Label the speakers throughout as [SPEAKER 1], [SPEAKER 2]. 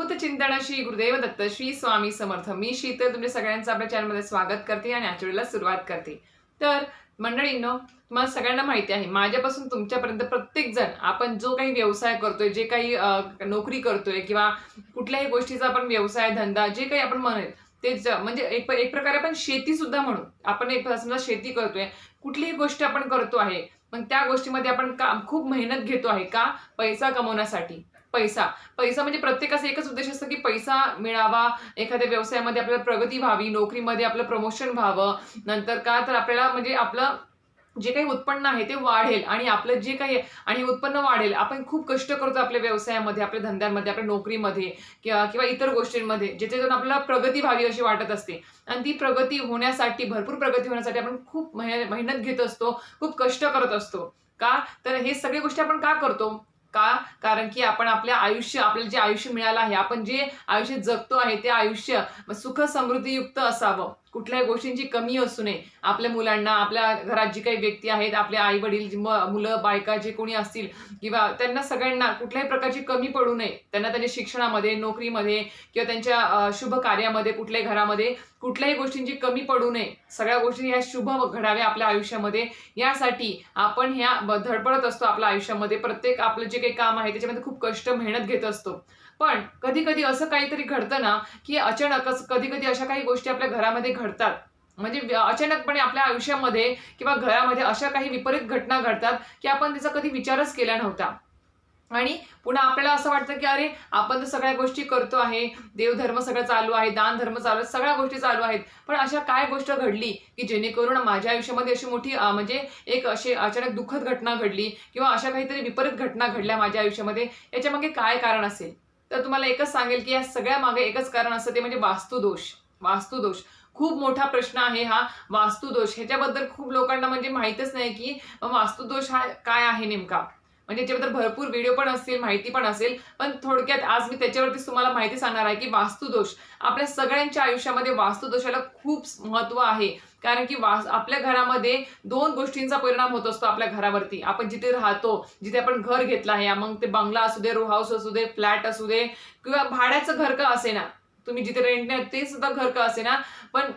[SPEAKER 1] अवधूत चिंतन श्री गुरुदेव दत्त श्री स्वामी समर्थ. मी शीतल तुमच्या सगळ्यांचं आपल्या चॅनलमध्ये स्वागत करते आणि आजच्या सुरुवात करते. तर मंडळींनो तुम्हाला सगळ्यांना माहिती आहे माझ्यापासून तुमच्यापर्यंत प्रत्येक जण आपण जो काही व्यवसाय करतोय जे काही नोकरी करतोय किंवा कुठल्याही गोष्टीचा आपण व्यवसाय धंदा जे काही आपण म्हणेल ते म्हणजे एक एक प्रकारे आपण शेती सुद्धा म्हणू. आपण एक समजा शेती करतोय कुठलीही गोष्ट आपण करतो आहे मग त्या गोष्टीमध्ये आपण काम खूप मेहनत घेतो आहे का पैसा कमवण्यासाठी. पैसा. पैसा म्हणजे प्रत्येकाचा एकच उद्देश असतो की पैसा मिळावा एखाद्या व्यवसायामध्ये आपल्याला प्रगती व्हावी नोकरीमध्ये आपलं प्रमोशन व्हावं. नंतर का तर आपल्याला म्हणजे आपलं जे काही उत्पन्न आहे ते वाढेल आणि आपलं जे काही आणि उत्पन्न वाढेल आपण खूप कष्ट करतो आपल्या व्यवसायामध्ये आपल्या धंद्यांमध्ये आपल्या नोकरीमध्ये किंवा किंवा इतर गोष्टींमध्ये ज्याच्यातून आपल्याला प्रगती व्हावी अशी वाटत असते. आणि ती प्रगती होण्यासाठी भरपूर प्रगती होण्यासाठी आपण खूप मेहनत घेत असतो खूप कष्ट करत असतो. का? तर हे सगळ्या गोष्टी आपण का करतो? का? कारण की आपण आपल्या आयुष्य आपल्याला जे आयुष्य मिळालं आहे आपण जे आयुष्य जगतो आहे ते आयुष्य सुख समृद्धीयुक्त असावं. कुठल्याही गोष्टींची कमी असू नये. आपल्या मुलांना आपल्या घरात जी काही व्यक्ती आहेत आपले आई वडील मुलं बायका जे कोणी असतील किंवा त्यांना सगळ्यांना कुठल्याही प्रकारची कमी पडू नये. त्यांना त्यांच्या शिक्षणामध्ये नोकरीमध्ये किंवा त्यांच्या शुभ कार्यामध्ये कुठल्याही घरामध्ये कुठल्याही गोष्टींची कमी पडू नये. सगळ्या गोष्टी ह्या शुभ घडाव्या आपल्या आयुष्यामध्ये. यासाठी आपण ह्या धडपडत असतो आपल्या आयुष्यामध्ये. प्रत्येक आपलं जे काही काम आहे त्याच्यामध्ये खूप कष्ट मेहनत घेत असतो. पण कधी कधी असं काहीतरी घडतं ना की अचानकच कधी कधी अशा काही गोष्टी आपल्या घरामध्ये घडतात. म्हणजे अचानकपणे आपल्या आयुष्यामध्ये किंवा घरामध्ये अशा काही विपरीत घटना घडतात की आपण त्याचा कधी विचारच केला नव्हता. आणि पुन्हा आपल्याला असं वाटतं की अरे आपण तर सगळ्या गोष्टी करतो आहे. देवधर्म सगळं चालू आहे दान धर्म चालू आहे सगळ्या गोष्टी चालू आहेत. पण अशा काय गोष्ट घडली की जेणेकरून माझ्या आयुष्यामध्ये अशी मोठी म्हणजे एक अशी अचानक दुःखद घटना घडली किंवा अशा काहीतरी विपरीत घटना घडल्या माझ्या आयुष्यामध्ये याच्या मागे काय कारण असेल? तर तुम्हाला एकच सांगेल की या सगळ्या मागे एकच कारण असतं ते म्हणजे वास्तुदोष. वास्तुदोष. खूप मोठा प्रश्न आहे हा वास्तुदोष. ह्याच्याबद्दल खूप लोकांना म्हणजे माहीतच नाही की वास्तुदोष हा काय आहे नेमका. म्हणजे याच्याबद्दल भरपूर व्हिडिओ पण असतील माहिती पण असेल पण थोडक्यात आज मी त्याच्यावरतीच तुम्हाला माहिती सांगणार आहे की वास्तुदोष आपल्या सगळ्यांच्या आयुष्यामध्ये वास्तुदोषाला खूप महत्त्व आहे. कारण की वास आपल्या घरामध्ये दोन गोष्टींचा परिणाम होत असतो आपल्या घरावरती. आपण जिथे राहतो जिथे आपण घर घेतलं आहे मग ते बंगला असू दे रो हाऊस असू दे फ्लॅट असू दे किंवा भाड्याचं घर का असे ना तुम्ही जिथे रेंटने ते सुद्धा घर का असे ना पण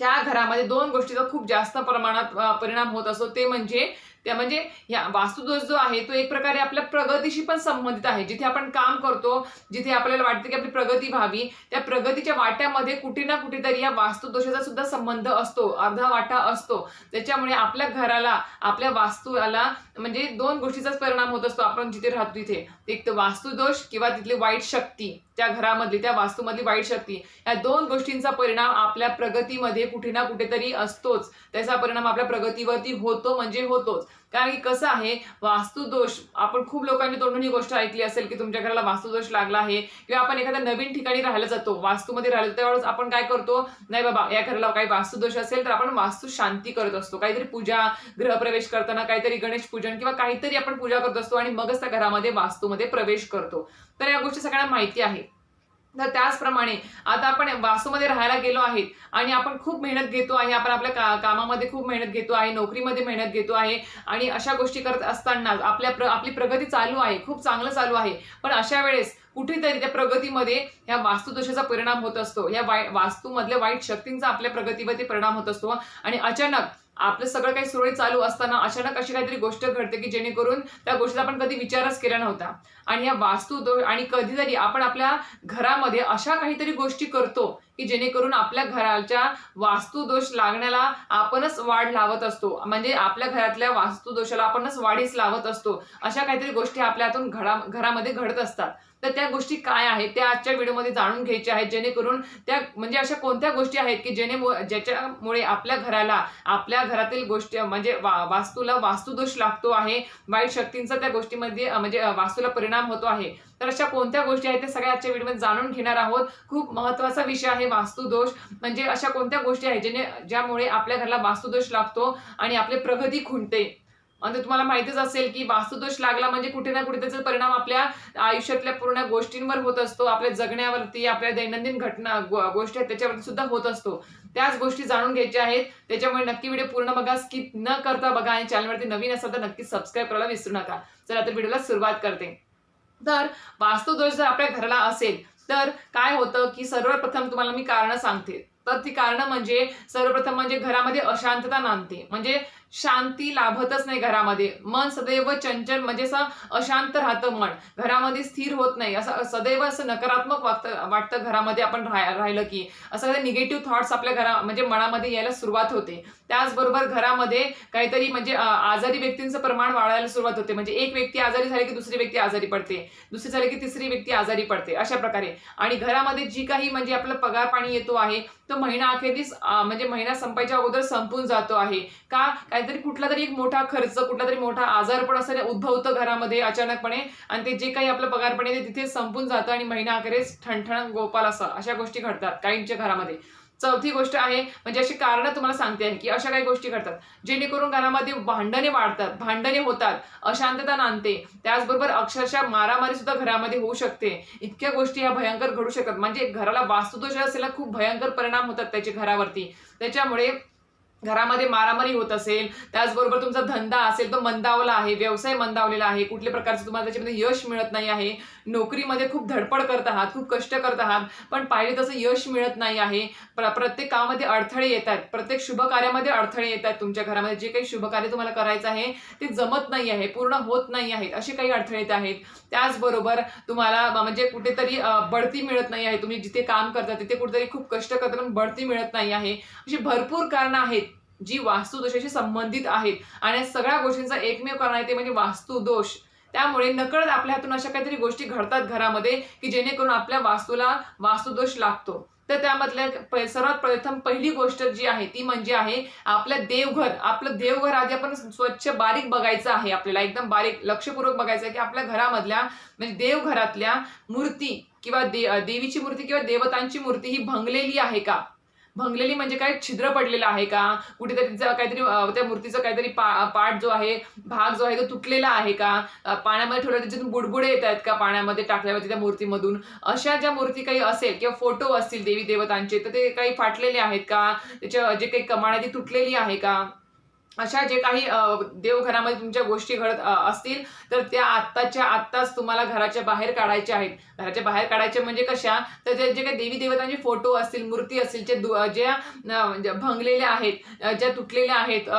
[SPEAKER 1] त्या घरामध्ये दोन गोष्टीचा खूप जास्त प्रमाणात परिणाम होत असतो. ते म्हणजे त्या म्हणजे ह्या वास्तुदोष जो आहे तो एक प्रकारे आपल्या प्रगतीशी पण संबंधित आहे. जिथे आपण काम करतो जिथे आपल्याला वाटतं की आपली प्रगती व्हावी त्या प्रगतीच्या वाट्यामध्ये कुठे ना कुठेतरी या वास्तुदोषाचा सुद्धा संबंध असतो अर्धा वाटा असतो. त्याच्यामुळे आपल्या घराला आपल्या वास्तूला म्हणजे दोन गोष्टीचाच परिणाम होत असतो. आपण जिथे राहतो तिथे. एक तर वास्तुदोष किंवा तिथली वाईट शक्ती त्या घरामधली त्या वास्तूमधली वाईट शक्ती या दोन गोष्टींचा परिणाम आपल्या प्रगतीमध्ये कुठे ना कुठेतरी असतोच. त्याचा परिणाम आपल्या प्रगतीवरती होतो म्हणजे होतोच. कारण की कसं आहे वास्तुदोष आपण खूप लोकांनी तोंडून ही गोष्ट ऐकली असेल की तुमच्या घराला वास्तुदोष लागला आहे किंवा आपण एखाद्या नवीन ठिकाणी राहायला जातो वास्तूमध्ये राहिलो त्यावेळेस आपण काय करतो नाही बाबा या घराला काही वास्तुदोष असेल तर आपण वास्तू शांती करत असतो. काहीतरी पूजा गृहप्रवेश करताना काहीतरी गणेश पूजन किंवा काहीतरी आपण पूजा करत असतो आणि मगच त्या घरामध्ये वास्तूमध्ये प्रवेश करतो. तर या गोष्टी सगळ्यांना माहिती आहे. तर त्याचप्रमाणे आता आपण वास्तूमध्ये राहायला गेलो आहेत आणि आपण खूप मेहनत घेतो आहे आपण आपल्या का कामामध्ये खूप मेहनत घेतो आहे नोकरीमध्ये मेहनत घेतो आहे आणि अशा गोष्टी करत असताना आपल्या प्र आपली प्रगती चालू आहे खूप चांगलं चालू आहे. पण अशा वेळेस कुठेतरी त्या प्रगतीमध्ये ह्या वास्तुदोषाचा परिणाम होत असतो. या वाय वास्तूमधल्या वाईट शक्तींचा आपल्या प्रगतीवरती परिणाम होत असतो. आणि अचानक आपलं सगळं काही सुरळीत चालू असताना अचानक अशी काहीतरी गोष्ट घडते की जेणेकरून त्या गोष्टीचा आपण कधी विचारच केला नव्हता. आणि या वास्तुदोष आणि कधीतरी आपण आपल्या घरामध्ये अशा काहीतरी गोष्टी करतो की जेणेकरून आपल्या घराच्या वास्तुदोष लागण्याला आपणच वाढ लावत असतो. म्हणजे आपल्या घरातल्या वास्तुदोषाला आपणच वाढीस लावत असतो. अशा काहीतरी गोष्टी आपल्या हातून घरा घरामध्ये घडत असतात. तर त्या गोष्टी काय आहेत? त्या आजच्या व्हिडिओमध्ये जाणून घ्यायच्या आहेत जेणेकरून त्या म्हणजे अशा कोणत्या गोष्टी आहेत की जेणे ज्याच्यामुळे आपल्या घराला आपल्या घरातील गोष्टी म्हणजे वा- वास्तूला वास्तुदोष लागतो आहे वाईट शक्तींचा त्या गोष्टीमध्ये म्हणजे वास्तूला परिणाम होतो आहे. तर अशा कोणत्या गोष्टी आहेत त्या सगळ्या आजच्या व्हिडिओमध्ये जाणून घेणार आहोत. खूप महत्त्वाचा विषय आहे वास्तुदोष. म्हणजे अशा कोणत्या गोष्टी आहेत जेणे ज्यामुळे आपल्या घराला वास्तुदोष लागतो आणि आपली प्रगती खुंटते. आणि तुम्हाला माहितीच असेल की वास्तुदोष लागला म्हणजे कुठे ना कुठे त्याचा परिणाम आपल्या आयुष्यातल्या पूर्ण गोष्टींवर होत असतो. आपल्या जगण्यावरती आपल्या दैनंदिन घटना गोष्टी आहेत त्याच्यावरती सुद्धा होत असतो. त्याच गोष्टी जाणून घ्यायच्या आहेत. त्याच्यामुळे नक्की व्हिडिओ पूर्ण बघा स्किप न करता बघा आणि चॅनलवरती नवीन असाल तर नक्की सबस्क्राईब करायला विसरू नका. चला तर व्हिडिओला सुरुवात करते. तर वास्तुदोष जर आपल्या घराला असेल तर काय होतं की सर्वप्रथम तुम्हाला मी कारणं सांगते. तर ती कारणं म्हणजे सर्वप्रथम म्हणजे घरामध्ये अशांतता नांदते. म्हणजे शांती लाभतच नाही घरामध्ये. मन सदैव चंचल म्हणजे असं अशांत राहतं मन. घरामध्ये स्थिर होत नाही. असं सदैव असं नकारात्मक वागतं वाटतं घरामध्ये आपण राह राहिलं की. असं काही निगेटिव्ह थॉट्स आपल्या घरा म्हणजे मनामध्ये यायला सुरुवात होते. त्याचबरोबर घरामध्ये काहीतरी म्हणजे आजारी व्यक्तींचं प्रमाण वाढायला सुरुवात होते. म्हणजे एक व्यक्ती आजारी झाली की दुसरी व्यक्ती आजारी पडते. दुसरी झाली की तिसरी व्यक्ती आजारी पडते. अशा प्रकारे. आणि घरामध्ये जी काही म्हणजे आपलं पगार पाणी येतो आहे तो महिना अखेरीस म्हणजे महिना संपायच्या अगोदर संपून जातो आहे. का? काहीतरी कुठला तरी एक मोठा खर्च कुठला तरी मोठा आजार पण असं उद्भवतं घरामध्ये अचानकपणे. आणि ते जे काही आपलं पगारपणे ते तिथे संपून जातं आणि महिना अखेरीस ठणठण गोपाल असं अशा गोष्टी घडतात काहींच्या घरामध्ये. चौथी गोष्ट आहे म्हणजे अशी कारणं तुम्हाला सांगते आहे की अशा काही गोष्टी घडतात. जेणेकरून घरामध्ये भांडणे वाढतात भांडणे होतात अशांतता नांदते. त्याचबरोबर अक्षरशः मारामारी सुद्धा घरामध्ये होऊ शकते. इतक्या गोष्टी ह्या भयंकर घडू शकतात. म्हणजे घराला वास्तुदोष असलेला खूप भयंकर परिणाम होतात त्याच्या घरावरती. त्याच्यामुळे घरामध्ये मारामारी होत असेल त्याचबरोबर तुमचा धंदा असेल तो मंदावला आहे व्यवसाय मंदावलेला आहे कुठल्या प्रकारचं तुम्हाला त्याच्यामध्ये यश मिळत नाही आहे नोकरीमध्ये खूप धडपड करत आहात खूप कष्ट करत आहात पण पाहिजे तसं यश मिळत नाही आहे. प्र प्रत्येक कामामध्ये अडथळे येत आहेत प्रत्येक शुभ कार्यामध्ये अडथळे येत आहेत तुमच्या घरामध्ये जे काही शुभ कार्य तुम्हाला करायचं आहे ते जमत नाही आहे पूर्ण होत नाही आहेत असे काही अडथळे येत आहेत. त्याचबरोबर तुम्हाला म्हणजे कुठेतरी बढती मिळत नाही आहे तुम्ही जिथे काम करता तिथे कुठेतरी खूप कष्ट करता पण बढती मिळत नाही आहे. अशी भरपूर कारणं आहेत जी वास्तुदोषाशी संबंधित आहेत. आणि या सगळ्या गोष्टींचा एकमेव कारण आहे ते म्हणजे वास्तुदोष. त्यामुळे नकळत आपल्या हातून अशा काहीतरी गोष्टी घडतात घरामध्ये की जेणेकरून आपल्या वास्तूला वास्तुदोष लागतो. तर त्यामधल्या सर्वात प्रथम पहिली गोष्ट जी आहे ती म्हणजे आहे आपलं देवघर. आपलं देवघर आधी आपण स्वच्छ बारीक बघायचं आहे आपल्याला. एकदम बारीक लक्षपूर्वक बघायचं आहे की आपल्या घरामधल्या म्हणजे देवघरातल्या मूर्ती किंवा दे देवीची मूर्ती किंवा देवतांची मूर्ती ही भंगलेली आहे का? भंगलेली म्हणजे काय? छिद्र पडलेलं आहे का? कुठेतरी काहीतरी त्या मूर्तीचा काहीतरी पा पाठ जो आहे भाग जो आहे तो तुटलेला आहे का? पाण्यामध्ये ठेवलं त्याच्यातून बुडबुडे येत आहेत का पाण्यामध्ये टाकल्यावरती त्या मूर्तीमधून? अशा ज्या मूर्ती काही असेल किंवा फोटो असतील देवी देवतांचे तर ते काही फाटलेले आहेत का? त्याच्या जे काही कमाण आहे ती तुटलेली आहे का? अशा जे काही देवघरामध्ये तुमच्या गोष्टी घडत असतील तर त्या आत्ताच्या आत्ताच तुम्हाला घराच्या बाहेर काढायच्या आहेत. घराच्या बाहेर काढायच्या म्हणजे कशा? तर जे जे काही देवी देवतांचे फोटो असतील मूर्ती असतील जे ज्या ज्या भंगलेल्या आहेत ज्या तुटलेल्या आहेत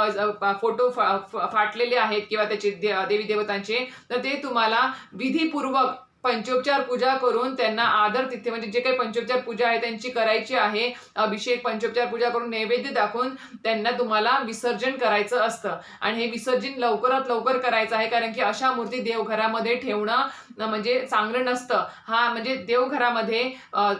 [SPEAKER 1] फोटो फाटलेले आहेत किंवा त्याचे देवी देवतांचे तर ते तुम्हाला विधीपूर्वक पंचोपचार पूजा करून त्यांना आदर तिथे म्हणजे जे काही पंचोपचार पूजा आहे त्यांची करायची आहे अभिषेक पंचोपचार पूजा करून नैवेद्य दाखवून त्यांना तुम्हाला विसर्जन करायचं असतं. आणि हे विसर्जन लवकरात लवकर करायचं आहे कारण की अशा मूर्ती देवघरामध्ये ठेवणं म्हणजे चांगलं नसतं. हा म्हणजे देवघरामध्ये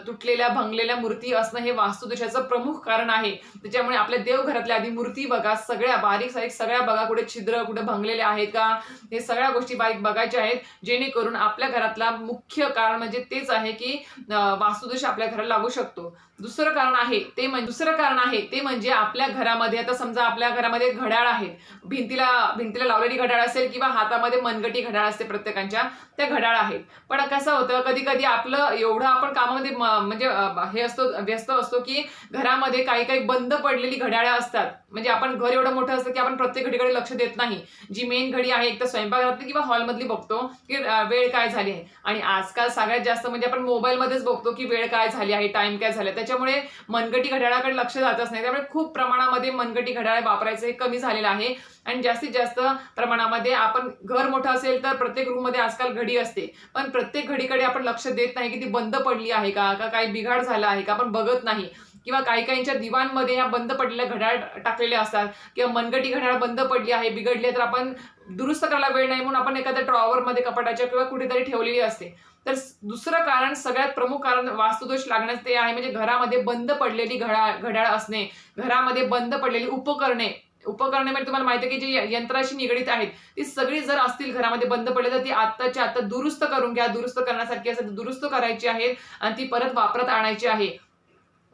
[SPEAKER 1] तुटलेल्या भंगलेल्या मूर्ती असणं हे वास्तुदोषाचं प्रमुख कारण आहे. त्याच्यामुळे आपल्या देवघरातल्या आधी मूर्ती बघा सगळ्या बारीक सारीक सगळ्या बघा कुठे छिद्र कुठे भंगलेले आहेत का? हे सगळ्या गोष्टी बारीक बघायच्या आहेत जेणेकरून आपल्या घरातला मुख्य कारण म्हणजे तेच आहे की वास्तुदोष आपल्या घराला लागू शकतो. दुसरं कारण आहे ते म्हणजे दुसरं कारण आहे ते म्हणजे आपल्या घरामध्ये आता समजा आपल्या घरामध्ये घड्याळ आहे. भिंतीला भिंतीला लावलेली घड्याळ असेल किंवा हातामध्ये मनगटी घड्याळ असते प्रत्येकांच्या त्या घड्याळ आहेत. पण कसं होतं कधी कधी आपलं एवढं आपण कामामध्ये म्हणजे हे असतो व्यस्त असतो की घरामध्ये काही काही बंद पडलेली घड्याळ्या असतात. म्हणजे आपण घर एवढं मोठं असतं की आपण प्रत्येक घडीकडे लक्ष देत नाही. जी मेन घडी आहे एक तर स्वयंपाकघरातली किंवा हॉलमधली बघतो की वेळ काय झाली आहे. आणि आजकाल सगळ्यात जास्त म्हणजे आपण मोबाईलमध्येच बघतो की वेळ काय झाली आहे टाइम काय झाला त्याच्यामुळे मनगटी घड्याळाकडे लक्ष जातच नाही. त्यामुळे खूप प्रमाणामध्ये मनगटी घड्याळ वापरायचं हे कमी झालेलं आहे. आणि जास्तीत जास्त प्रमाणामध्ये आपण घर मोठं असेल तर प्रत्येक रूममध्ये आजकाल घडी असते. पण प्रत्येक घडीकडे आपण लक्ष देत नाही की ती बंद पडली आहे का? काही बिघाड झाला आहे का? आपण बघत नाही. किंवा काही काहींच्या दिवाणमध्ये या बंद पडलेल्या घड्याळ टाकलेल्या असतात किंवा मनगटी घड्याळ बंद पडली आहे बिघडली तर आपण दुरुस्त करायला वेळ नाही म्हणून आपण एखाद्या ड्रॉवरमध्ये कपाटाच्या किंवा कुठेतरी ठेवलेली असते. तर दुसरं कारण सगळ्यात प्रमुख कारण वास्तुदोष लागण्यास ते आहे म्हणजे घरामध्ये बंद पडलेली घडा घड्याळ असणे घरामध्ये बंद पडलेली उपकरणे उपकरणे म्हणजे तुम्हाला माहिती आहे की जी य- यंत्राशी निगडीत आहेत ती सगळी जर असतील घरामध्ये बंद पडले तर ती आत्ताच्या आत्ता दुरुस्त करून घ्या दुरुस्त करण्यासारखी असं दुरुस्त करायची आहेत आणि ती परत वापरात आणायची आहे.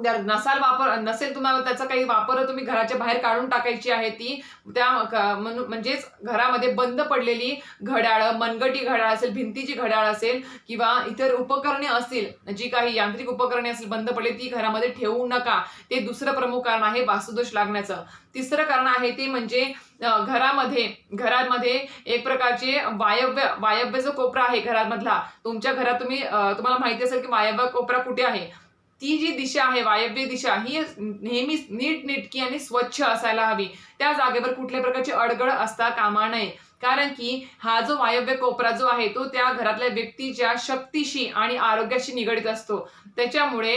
[SPEAKER 1] नसाल वापर नसेल तुम्हाला त्याचा काही वापर तुम्ही घराच्या बाहेर काढून टाकायची आहे ती. त्या म्हणजेच घरामध्ये बंद पडलेली घड्याळ मनगटी घड्याळ असेल भिंतीची घड्याळ असेल किंवा इतर उपकरणे असतील जी काही यांत्रिक उपकरणे असेल बंद पडली ती घरामध्ये ठेवू नका. ते दुसरं प्रमुख कारण आहे वास्तुदोष लागण्याचं. तिसरं कारण आहे ते म्हणजे घरामध्ये घरामध्ये एक प्रकारचे वायव्य वायव्य जो कोपरा आहे घरामधला. तुमच्या घरात तुम्ही तुम्हाला माहिती असेल की वायव्य कोपरा कुठे आहे? ती जी दिशा आहे वायव्य दिशा ही नेहमीच नीटनेटकी आणि स्वच्छ असायला हवी. त्या जागेवर कुठल्या प्रकारची अडगळ असता कामा नये. कारण की हा जो वायव्य कोपरा जो आहे तो त्या घरातल्या व्यक्तीच्या शक्तीशी आणि आरोग्याशी निगडीत असतो. त्याच्यामुळे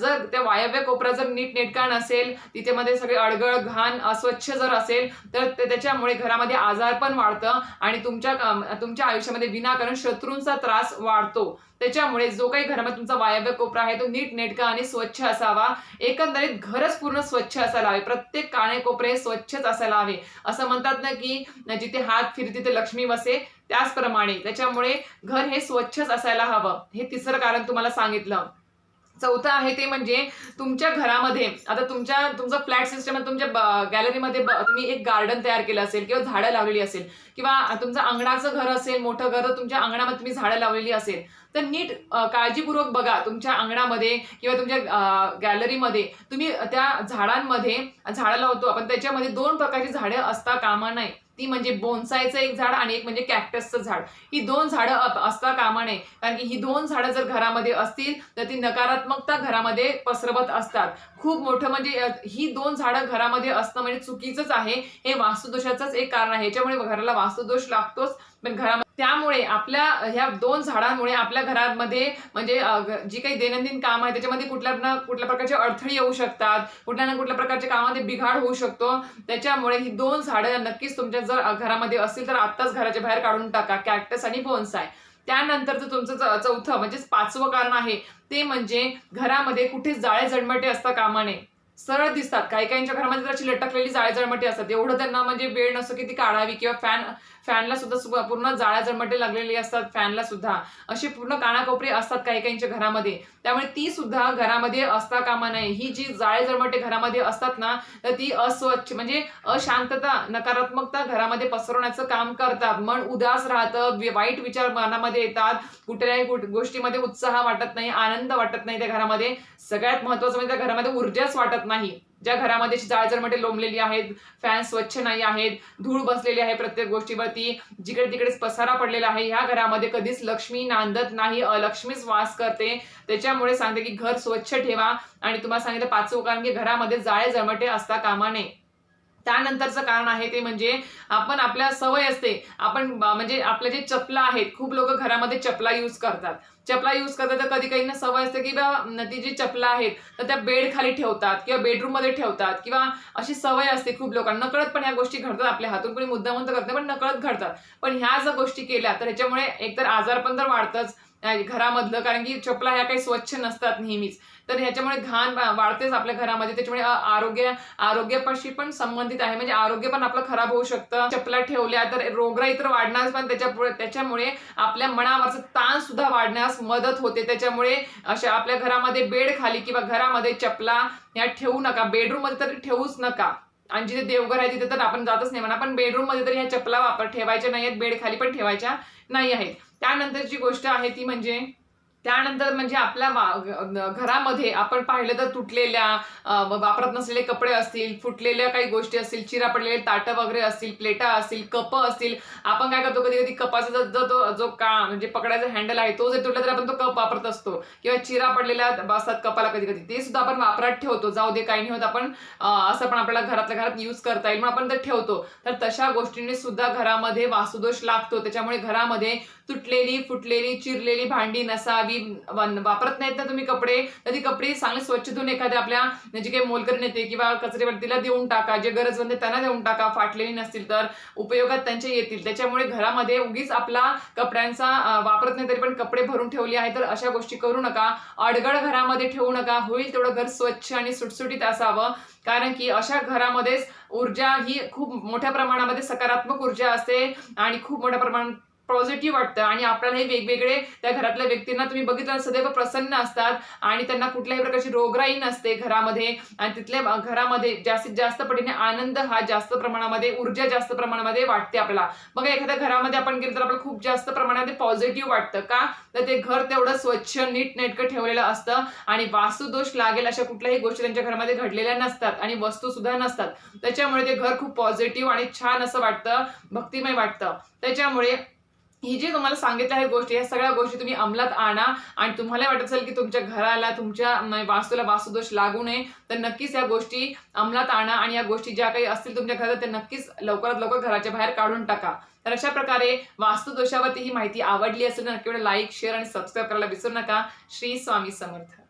[SPEAKER 1] जर त्या वायव्य कोपरा जर नीटनेटका नसेल तिथे मध्ये सगळे अडगळ घाण अस्वच्छ जर असेल तर ते- त्याच्यामुळे घरामध्ये आजार पण वाढतं आणि तुमच्या तुमच्या आयुष्यामध्ये विनाकारण शत्रूंचा त्रास वाढतो. त्याच्यामुळे जो काही घरामध्ये तुमचा वायव्य कोपरा आहे तो नीट नेटका आणि स्वच्छ असावा. एकंदरीत घरच पूर्ण स्वच्छ असायला हवे. प्रत्येक काणे कोपरे स्वच्छच असायला हवे. असं म्हणतात ना की जिथे हात फिर तिथे लक्ष्मी वसे त्याचप्रमाणे त्याच्यामुळे घर हे स्वच्छच असायला हवं. हे तिसरं कारण तुम्हाला सांगितलं. चौथं आहे ते म्हणजे तुमच्या घरामध्ये आता तुमच्या तुमचं फ्लॅट सिस्टम तुमच्या गॅलरीमध्ये तुम्ही एक गार्डन तयार केलं असेल किंवा झाडं लावलेली असेल किंवा तुमचं अंगणाचं घर असेल मोठं घर तुमच्या अंगणामध्ये तुम्ही झाडं लावलेली असेल. तर नीट काळजीपूर्वक बघा तुमच्या अंगणामध्ये किंवा तुमच्या गॅलरीमध्ये. तुम्ही त्या झाडांमध्ये झाडं लावतो आपण त्याच्यामध्ये दोन प्रकारची झाडं असता कामा नये. ती म्हणजे बोनसायचं एक झाड आणि एक म्हणजे कॅक्टसचं झाड. ही दोन झाडं असता कामा नये. कारण की ही दोन झाडं जर घरामध्ये असतील तर ती नकारात्मकता घरामध्ये पसरवत असतात. खूप मोठं म्हणजे ही दोन झाडं घरामध्ये असणं म्हणजे चुकीचंच आहे. हे वास्तुदोषाचंच एक कारण आहे. याच्यामुळे घराला वास्तुदोष लागतोच. पण घरामध्ये त्यामुळे आपल्या ह्या दोन झाडांमुळे आपल्या घरामध्ये म्हणजे जी काही दैनंदिन काम आहे त्याच्यामध्ये कुठल्या ना कुठल्या प्रकारचे अडथळे येऊ शकतात कुठल्या ना कुठल्या प्रकारच्या कामामध्ये बिघाड होऊ शकतो. त्याच्यामुळे ही दोन झाडं नक्कीच तुमच्या जर घरामध्ये असतील तर आत्ताच घराच्या बाहेर काढून टाका कॅक्टस आणि बोन्साय त्यानंतरचं तुमचं चौथं म्हणजेच पाचवं कारण आहे ते म्हणजे घरामध्ये कुठे जाळे जडमटे असता कामा नये सरळ दिसतात. काही काहींच्या घरामध्ये तर अशी लटकलेली जाळे जळमटे असतात एवढं त्यांना म्हणजे वेळ नसतो की ती काढावी किंवा फॅन फॅनला सुद्धा पूर्ण जाळ्या जळमटे लागलेली असतात फॅनला सुद्धा. असे पूर्ण कानाकोपरे असतात काही काहींच्या घरामध्ये. त्यामुळे ती सुद्धा घरामध्ये असता कामा नाही ही जी जाळे जळमटे घरामध्ये असतात ना तर ती अस्वच्छ म्हणजे अशांतता नकारात्मकता घरामध्ये पसरवण्याचं काम करतात. मन उदास राहतं वाईट विचार मनामध्ये येतात. कुठल्याही गोष्टीमध्ये उत्साह वाटत नाही आनंद वाटत नाही त्या घरामध्ये. सगळ्यात महत्वाचं म्हणजे त्या घरामध्ये ऊर्जाच वाटत नाही. ज्या घरामध्ये जाळजळमटे लोंबलेली आहेत फॅन स्वच्छ नाही आहेत धूळ बसलेली आहे प्रत्येक गोष्टीवरती जिकडे तिकडे पसारा पडलेला आहे ह्या घरामध्ये कधीच लक्ष्मी नांदत नाही अलक्ष्मीच वास करते. त्याच्यामुळे सांगते की घर स्वच्छ ठेवा. आणि तुम्हाला सांगितलं पाचवं कारण की घरामध्ये जाळे जमटे असता कामा नये. त्यानंतरचं कारण आहे ते म्हणजे आपण आपल्या सवय असते. आपण म्हणजे आपल्या जे चपला आहेत खूप लोक घरामध्ये चपला यूज करतात. चपला यूज करतात तर कधी काहींना सवय असते की बा ती जी चपला आहेत तर त्या बेड खाली ठेवतात किंवा बेडरूममध्ये ठेवतात किंवा अशी सवय असते खूप लोकांना. नकळत पण ह्या गोष्टी घडतात आपल्या हातून कोणी मुद्दामून तर करते पण नकळत घडतात. पण ह्या जर गोष्टी केल्या तर ह्याच्यामुळे एकतर आजार पण तर वाढतच घरामधलं कारण की चपला ह्या काही स्वच्छ नसतात नेहमीच. तर ह्याच्यामुळे घाण वाढतेच आपल्या घरामध्ये. त्याच्यामुळे आरोग्य आरोग्यापाशी पण संबंधित आहे. म्हणजे आरोग्य पण आपलं खराब होऊ शकतं. चपला ठेवल्या तर रोगराई तर वाढणार पण त्याच्यापुढे त्याच्यामुळे आपल्या मनावरचं ताण सुद्धा वाढण्यास मदत होते. त्याच्यामुळे अशा आपल्या घरामध्ये बेड खाली किंवा घरामध्ये चपला ह्या ठेवू नका. बेडरूममध्ये तरी ठेवूच नका. आणि जिथे देवघर आहे तिथे तर आपण जातच नाही म्हणा पण बेडरूममध्ये तरी ह्या चपला वापर ठेवायच्या नाही आहेत बेड खाली पण ठेवायच्या नाही आहेत. त्यानंतरची गोष्ट आहे ती म्हणजे त्यानंतर म्हणजे आपल्या घरामध्ये आपण पाहिलं तर तुटलेल्या वापरत नसलेले कपडे असतील फुटलेल्या काही गोष्टी असतील चिरा पडलेले ताटं वगैरे असतील प्लेटा असतील कप असतील. आपण काय करतो कधी कधी कपाचा जो जो- तो जो का म्हणजे पकडायचा हँडल आहे तो जर तुटला तर आपण तो कप वापरत असतो. किंवा चिरा पडलेल्या असतात कपाला कधी कधी ते सुद्धा आपण वापरात ठेवतो. जाऊ दे काही नाही होत आपण असं पण आपल्याला घरातल्या घरात यूज करता येईल म्हणून आपण ते ठेवतो. तर तशा गोष्टींनी सुद्धा घरामध्ये वासुदोष लागतो. त्याच्यामुळे घरामध्ये तुटलेली फुटलेली चिरलेली भांडी नसावी वन- वापरत नाहीत ना तुम्ही कपडे तर ती कपडे चांगले स्वच्छ धुवून एखाद्या आपल्या म्हणजे जे काही मोलकरी नेते किंवा कचरेवरतीला देऊन टाका जे गरज बनते त्यांना देऊन टाका फाटलेली नसतील तर उपयोगात त्यांचे येतील. त्याच्यामुळे घरामध्ये उगीच आपला कपड्यांचा वापरत नाही तरी पण कपडे भरून ठेवले आहे तर अशा गोष्टी करू नका. अडगड घरामध्ये ठेवू नका. होईल तेवढं घर स्वच्छ आणि सुटसुटीत असावं. कारण की अशा घरामध्येच ऊर्जा ही खूप मोठ्या प्रमाणामध्ये सकारात्मक ऊर्जा असते आणि खूप मोठ्या प्रमाणात पॉझिटिव्ह वाटतं आणि आपल्याला हे वेगवेगळे त्या घरातल्या व्यक्तींना तुम्ही बघितलं सदैव प्रसन्न असतात आणि त्यांना कुठल्याही प्रकारची रोगराई नसते घरामध्ये. आणि तिथल्या घरामध्ये जास्तीत जास्त पटीने आनंद हा जास्त प्रमाणामध्ये ऊर्जा जास्त प्रमाणामध्ये वाटते आपल्याला. मग एखाद्या घरामध्ये आपण गेलो तर आपल्याला खूप जास्त प्रमाणामध्ये पॉझिटिव्ह वाटतं. का? तर ते घर तेवढं स्वच्छ नीट नेटकं ठेवलेलं असतं आणि वास्तुदोष लागेल अशा कुठल्याही गोष्टी त्यांच्या घरामध्ये घडलेल्या नसतात आणि वस्तू सुद्धा नसतात. त्याच्यामुळे ते घर खूप पॉझिटिव्ह आणि छान असं वाटतं भक्तिमय वाटतं. त्याच्यामुळे ही जी तुम्हाला सांगितल्या आहेत गोष्टी या सगळ्या गोष्टी तुम्ही अंमलात आणा आणि तुम्हाला वाटत असेल की तुमच्या घराला तुमच्या वास्तूला वास्तुदोष लागू नये तर नक्कीच या गोष्टी अंमलात आणा आणि या गोष्टी ज्या काही असतील तुमच्या घरात त्या नक्कीच लवकरात लवकर घराच्या बाहेर काढून टाका. तर अशा प्रकारे वास्तुदोषावरती ही माहिती आवडली असेल तर नक्की लाईक शेअर आणि सबस्क्राईब करायला विसरू नका. श्री स्वामी समर्थ.